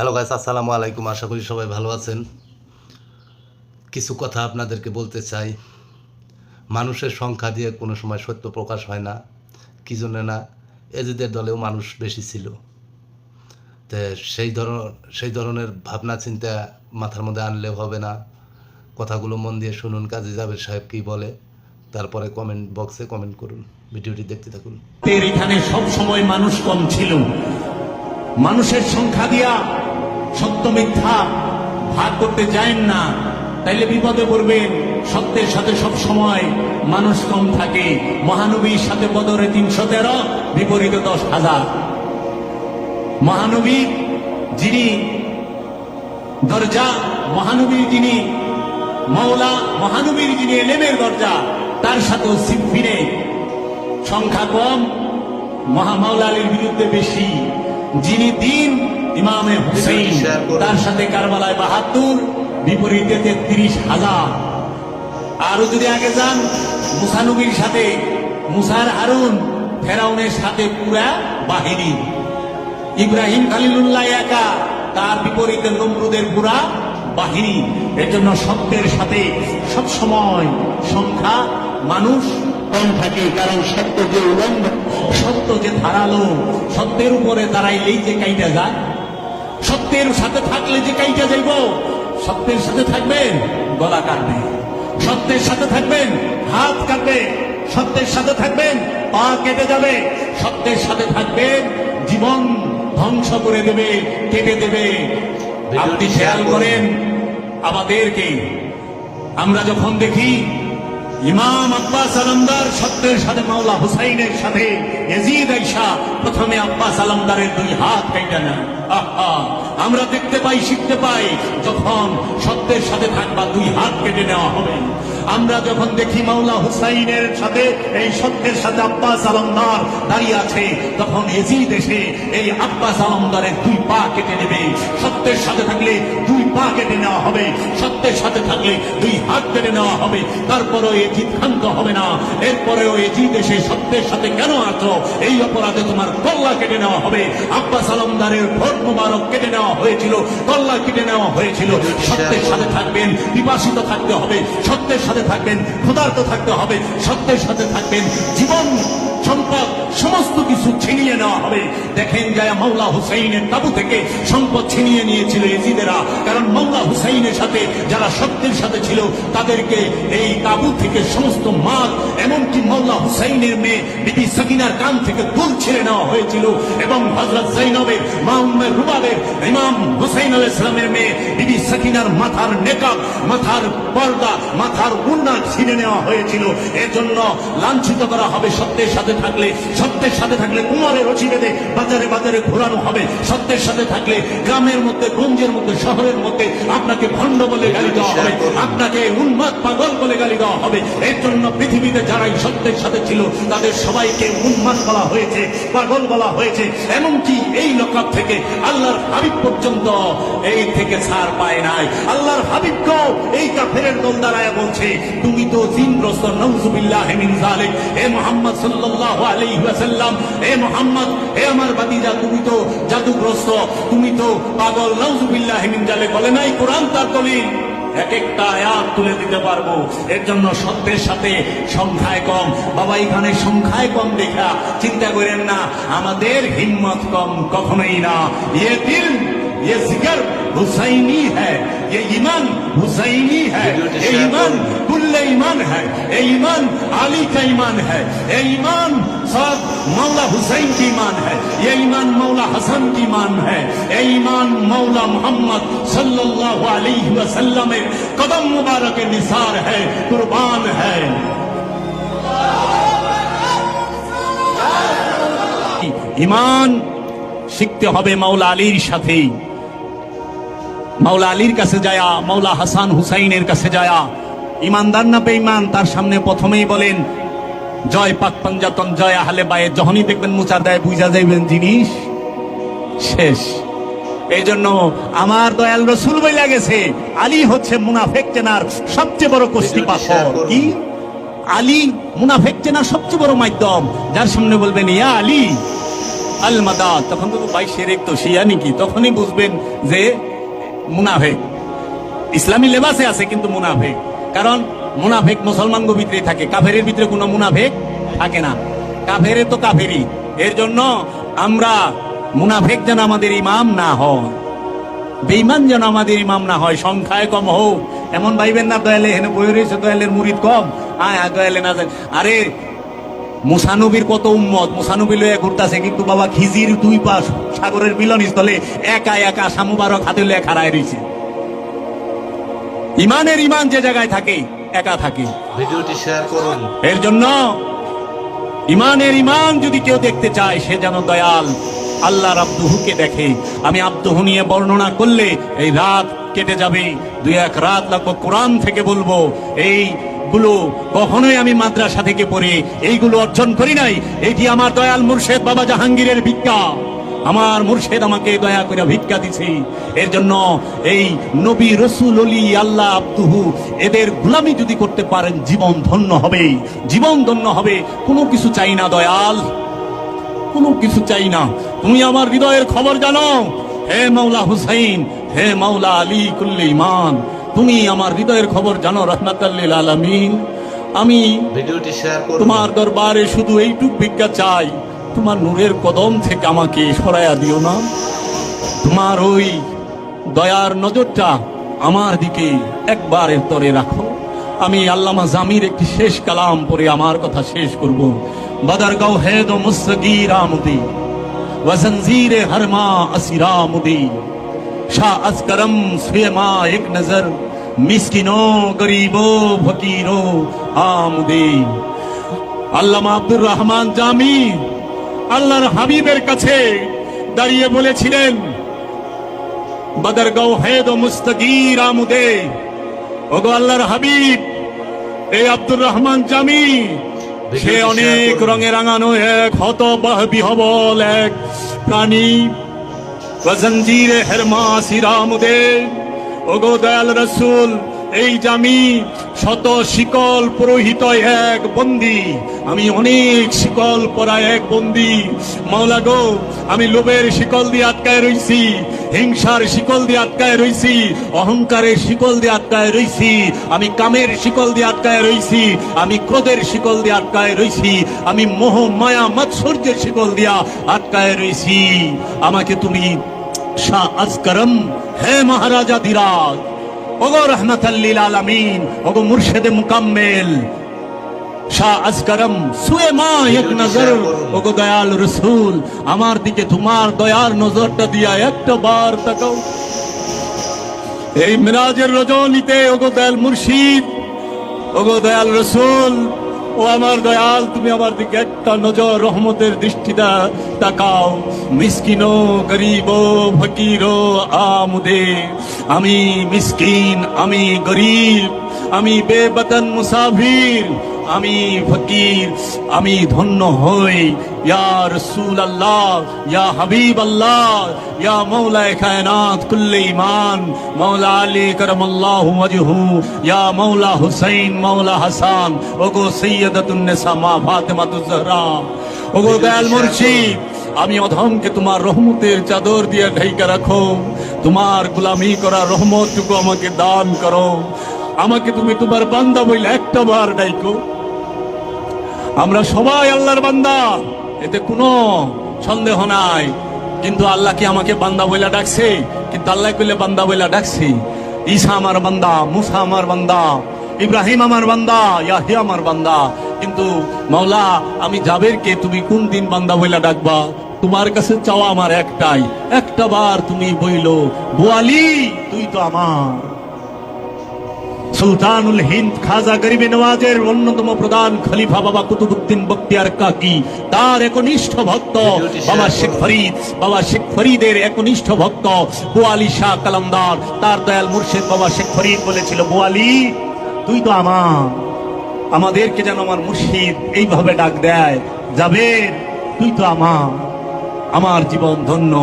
Hello guys আসসালামু আলাইকুম। আশা করি সবাই ভালো আছেন। কিছু কথা আপনাদেরকে বলতে চাই। মানুষের সংখ্যা দিয়ে কোনো সময় সত্য প্রকাশ হয় না। কি জন্য না? এজিদের দলেও মানুষ বেশি ছিল। তো সেই ধরন সেই ধরনের ভাবনা, চিন্তা মাথার মধ্যে আনলেও হবে না। কথাগুলো মন দিয়ে শুনুন। কাজী জাবের সাহেব কি বলে? তারপরে কমেন্ট বক্সে কমেন্ট করুন। ভিডিওটি দেখতে থাকুন। এখানে সব সময় মানুষ কম ছিল। মানুষের সংখ্যা দিয়া সত্য মিথ্যা ভাগ করতে যায় না, তাইলে বিপদে পড়বেন। সত্যের সাথে সব সময় মানুষ কম থাকে। মহানবীর সাথে বদরে তিনশো তেরো, বিপরীতে দশ হাজার। মহানবী যিনি দরজা মহানবীর যিনি মৌলা মহানবীর যিনি এলেমের দরজা, তার সাথেও সিম্পিনে সংখ্যা কম মহামাউলা আলীর বিরুদ্ধে বেশি। যিনি দিন ইমামে করুন। তার সাথে কারবালায় বাহাত্তর বিপরীতে তেত্রিশ হাজার। আরও যদি আগে যান মুসানবীর সাথে মুসার হারুন ফেরাউনের সাথে পুরা বাহিনী। ইব্রাহিম খালিলুল্লাহ একা তার বিপরীতে নমরুদের পুরা বাহিনী। এর জন্য সত্যের সাথে সব সময় সংখ্যা মানুষ কম থাকে কারণ সত্য যে উলম্ব সত্য যে ধারালো সত্যের উপরে দাঁড়াইলেই যে কাইটা যায়। সত্যের সাথে থাকলে যে কাইটা যাইব সত্যের সাথে থাকবেন গলা কাটবে। সত্যের সাথে থাকবেন হাত কাটবে সত্যের সাথে থাকবেন পা কেটে যাবে। সত্যের সাথে থাকবেন জীবন ধ্বংস করে দেবে কেটে দেবে। আপনি খেয়াল করেন আমাদেরকে আমরা যখন দেখি ইমাম আব্বাস আলমদার সত্যের সাথে মাওলা হুসাইনের সাথে এজিদ আইসা প্রথমে আব্বাস আলমদারের দুই হাত কেটে নেয় আহা, আমরা দেখতে পাই, শিখতে পাই যখন সত্যের সাথে থাকবা দুই হাত কেটে নেওয়া হবে। আমরা যখন দেখি মাওলা হুসাইনের সাথে, এই সত্যের সাথে আব্বাস আলমদার দাঁড়িয়ে আছে, তখন এজিদ এসে এই আব্বাস আলমদারের দুই পা কেটে নেবে। সত্যের সাথে থাকলে দুই পা কেটে নেওয়া হবে। সত্যের সাথে থাকলে দুই হাত কেটে নেওয়া হবে। তারপরেও এজিদ ক্ষান্ত হবে না। এরপরেও এজিদ দেশে সত্যের সাথে কেন আছো? এই অপরাধে তোমার কল্লা কেটে নেওয়া হবে। আব্বাস আলমদারের ভোট মোবারক কেটে নেওয়া হয়েছিল, তল্লা কেটে নেওয়া হয়েছিল। সত্যের সাথে থাকবেন বিবাসিত থাকতে হবে, সত্যের সাথে থাকবেন, ক্ষুধার্ত থাকতে হবে, সত্যের সাথে থাকবেন, জীবন সম্পদ, সমস্ত কিছু ছিনিয়ে নেওয়া হবে। দেখেন যায় মাওলা হুসাইনের তাবু থেকে সম্পদ ছিনিয়ে নিয়েছিল এজিদেরা কারণ মাওলা হুসাইনের সাথে যারা সত্যের সাথে ছিল, তাদেরকে এই তাবু থেকে সমস্ত মাল, এমনকি মাওলা হুসাইনের মেয়ে বিবি সকিনার কান থেকে দুল ছিঁড়ে নেওয়া হয়েছিল। এবং হজরত জৈনবের মা রুবাবের, ইমাম হুসাইন আল ইসলামের মেয়ে বিবি সকিনার মাথার নেকাব, মাথার পর্দা, মাথার উন্না ছিঁড়ে নেওয়া হয়েছিল। এজন্য লাঞ্ছিত করা হবে সত্যের সাথে। থাকলে, সত্যের সাথে থাকলে কুমারের রচি বেঁধে বাজারে বাজারে ঘোরানো হবে। সত্যের সাথে থাকলে গ্রামের মধ্যে, গঞ্জের মধ্যে, শহরের মধ্যে আপনাকে ভণ্ড বলে গালি দেওয়া হবে। আপনাকে উন্মাদ পাগল বলে গালি দেওয়া হবে। এর জন্য পৃথিবীতে যারাই সত্যের সাথে ছিল, তাদের সবাইকে উন্মাদ বলা হয়েছে, পাগল বলা হয়েছে। এমনকি এই লকাব থেকে আল্লাহর হাবিব পর্যন্ত এই থেকে ছাড় পায় নাই। আল্লাহর হাবিবকেও এই কাফেরের দল দাঁড়ায় বলছে, তুমি তো জিনগ্রস্ত নৌজুবিল্লাহ মিন জালিক হে মোহাম্মদ তার দলিল। একটা আয়াত তুলে দিতে পারব। এর জন্য সত্যের সাথে সংখ্যায় কম। বাবা, এখানে সংখ্যায় কম দেখা। চিন্তা করেন না, আমাদের হিম্মত কম কখনোই না। ইয়ে দিল ইয়ে জিগর हुसैनी है ये ईमान हुसैनी है ये ईमान कुल्ल ईमान है ये ईमान आली का ईमान है ये ईमान सब मौला हुसैन की ईमान है ये ईमान मौला हसन की ईमान है ये ईमान मौला मोहम्मद सल्लल्लाहु अलैहि वसल्लम में कदम मुबारक निसार है कुर्बान है ইমান শিখতে হবে মাওলা আলীর সাথেই মাওলা আলীর কাছে যায়া, মাওলা হাসান হুসাইনের কাছে যায়া। ইমানদার না বেঈমান, তার সামনে প্রথমেই বলেন, জয় পাক পাঞ্জাতন, জয় আহলে বায়ে। যখনই দেখবেন মুচার দেয় বুঝা যাইবেন, জিনিস শেষ। এই জন্য আমার দয়াল রসুল বইলা গেছে, আলী হচ্ছে মুনাফেক চেনার সবচেয়ে বড় কষ্টি পাথর। কি? আলী মুনাফেক চেনার সবচেয়ে বড় মাধ্যম। যার সামনে বলবেন, ইয়া আলী আল মাদাদ তখন তো ভাই শেরেক তো শিয়া নাকি? তখনই বুঝবেন যে মুনাফেক। ইসলামী লেবাসে আছে কিন্তু মুনাফেক। কারণ মুনাফেক মুসলমান ভিতরে থাকে। কাফেরের ভিতরে কোনো মুনাফেক থাকে না। কাফেরে তো কাফেরি এর জন্য আমরা মুনাফেক যেন আমাদের ইমাম না হয় বেইমান যেন আমাদের ইমাম না হয়। সংখ্যায় কম হোক। এমন ভাইবেন না, দয়ালে হেন বই রয়েছে, দয়ালের মুরিদ কম। আয় দয়ালে না। আরে মুসানবীর কত উম্মত? মুসানবী লয়ে ঘুরতাছে কিন্তু বাবা খিজির দুই পাশ সাগরের মিলন স্থলে একা একা সামুবারক হাতে লয়ে খাড়ায় রয়েছে ইমানের ইমান যে জায়গায় থাকে একা থাকে। ভিডিওটি শেয়ার করুন। এর জন্য ইমানের ইমান যদি কেউ দেখতে চায় সে যেন দয়াল আল্লাহর আব্দুহুকে দেখে। আমি আব্দুহু নিয়ে বর্ণনা করলে এই রাত কেটে যাবে। দুই এক রাত লাগবো কোরআন থেকে বলব। এই গুলো কখনোই আমি মাদ্রাসা থেকে পড়ে এইগুলো অর্জন করি নাই। এটি আমার দয়াল মুর্শেদ বাবা জাহাঙ্গীরের ভিক্ষা। আমার মুর্শেদ আমাকে দয়া করে ভিক্ষা দিছে। এর জন্য এই নবী রসুল অলি আল্লাহ আব্দুহু, এদের গুলামি যদি করতে পারেন, জীবন ধন্য হবে। জীবন ধন্য হবে। কোনো কিছু চাই না দয়াল। কোনো কিছু চাই না। তুমি আমার হৃদয়ের খবর জানো। হে মাওলা হুসাইন, হে মাওলা আলী কুল্লি ইমান। তুমি আমার হৃদয়ের খবর জানো রহমাতাল্লিল আমি ভিডিওটি শেয়ার তোমার দরবারে শুধু এইটুক ভিক্ষা চাই। তোমার নূরের কদম থেকে আমাকে সরাইয়া দিও না। তোমার ওই দয়ার নজরটা আমার দিকে একবারের তরে রাখো। আমি আল্লামা জামির একটি শেষ কালাম পরে আমার কথা শেষ করব। বদরগাঁও হেদ ও মুসগির আমদি وزنزیر ہرما اسیرا مدی شاہ اسکرم মিসকিনো গরিব ফকির আমদে আল্লাহ আব্দুর রহমান জামি আল্লাহর হাবিবের কাছে দাঁড়িয়ে বলেছিলেন বদরগাও হেদ ও মুস্তগির আমদে। ওগো আল্লাহর হাবিব এই আব্দুর রহমান জামি সে অনেক রঙে রাঙানো এক হত বিহবল এক প্রাণী। জঞ্জিরে হেরমা শ্রীরামদেব ওগো দয়াল রসুল, এই জামি শত শিকল পুরোহিত এক বন্দি, আমি অনেক শিকল পরা এক বন্দি। মাওলা গো, আমি লোভের শিকল দিয়ে আটকায় রইছি, হিংসার শিকল দিয়ে আটকায় রইছি, অহংকারের শিকল দিয়ে আটকায় রইছি, আমি কামের শিকল দিয়ে আটকায় রইছি, আমি ক্রোধের শিকল দিয়ে আটকায় রইছি, আমি মোহ, মায়া, মাৎসর্যের শিকল দিয়া আটকায় রইছি। আমাকে তুমি শাহ আজকরম হে মহারাজা ধীরাজ ওগো রহমতাল্লিল আলামিন, ওগো মুর্শেদে মুকাম্মেল। শাহ আজকরম সুয়ে মা এক নজর, ওগো দয়াল রসুল, আমার দিকে তোমার দয়ার নজরটা দিয়া একটা বার তাকাও। এই মিরাজের রজনীতে ওগো দয়াল মুর্শিদ, ওগো দয়াল রসুল ও আমার দয়াল, তুমি আমার দিকে একটা নজর রহমতের দৃষ্টিটা তাকাও। মিসকিন গরিব ফকির আমুদে, আমি মিসকিন, আমি গরিব, আমি বেবতন মুসাফির। আমি ফকির, আমি ধন্য হই। ইয়া রসুল আল্লাহ ইয়া হাবিব আল্লাহ ইয়া মৌলা কায়নাত কুল্লে ইমান মৌলা আলী করম আল্লাহ ওয়াজহু, ইয়া মৌলা হুসাইন মৌলা হাসান, ওগো সৈয়দাতুন নিসা, মা ফাতেমাতুজ জহরা। ওগো দয়াল মুর্শিদ, আমি অধমকে তোমার রহমতের চাদর দিয়ে ঢাইকা রাখো। তোমার গোলামি করা রহমতটুকু আমাকে দান করো। আমাকে তুমি তোমার বান্দা বইলে একটা বার ডাইকো। আমরা সবাই আল্লাহর বান্দা। এতে কোনো সন্দেহ নাই। কিন্তু আল্লাহ কি আমাকে বান্দা বইলা ডাকছে? কিন্তু আল্লাহ কইলে বান্দা বইলা ডাকছে। ঈসা আমার বান্দা, মুসা আমার বান্দা, ইব্রাহিম আমার বান্দা, ইয়াহিয়া আমার বান্দা। কিন্তু মাওলা, আমি জাবেরকে তুমি কোন দিন বান্দা বইলা ডাকবা? তোমার কাছে চাওয়া আমার একটাই। একটা বার তুমি বইলো, বোয়ালি, তুই তো আমার। সুলতানুল হিন্দ খাজা গরিবে নওয়াজের অন্যতম প্রধান খলিফা বাবা কুতুবুদ্দিন বক্তিয়ার কাকি। তার একনিষ্ঠ ভক্ত বাবা শেখ ফরিদ বাবা শেখ ফরিদের একনিষ্ঠ ভক্ত বোয়ালি শাহ কালামদার। তার দয়াল মুর্শিদ বাবা শেখ ফরিদ বলেছিল বোয়ালি তুই তো আমার আমাদেরকে যেন আমার মুর্শিদ এইভাবে ডাক দেয় যাবে তুই তো আমার আমার জীবন ধন্য।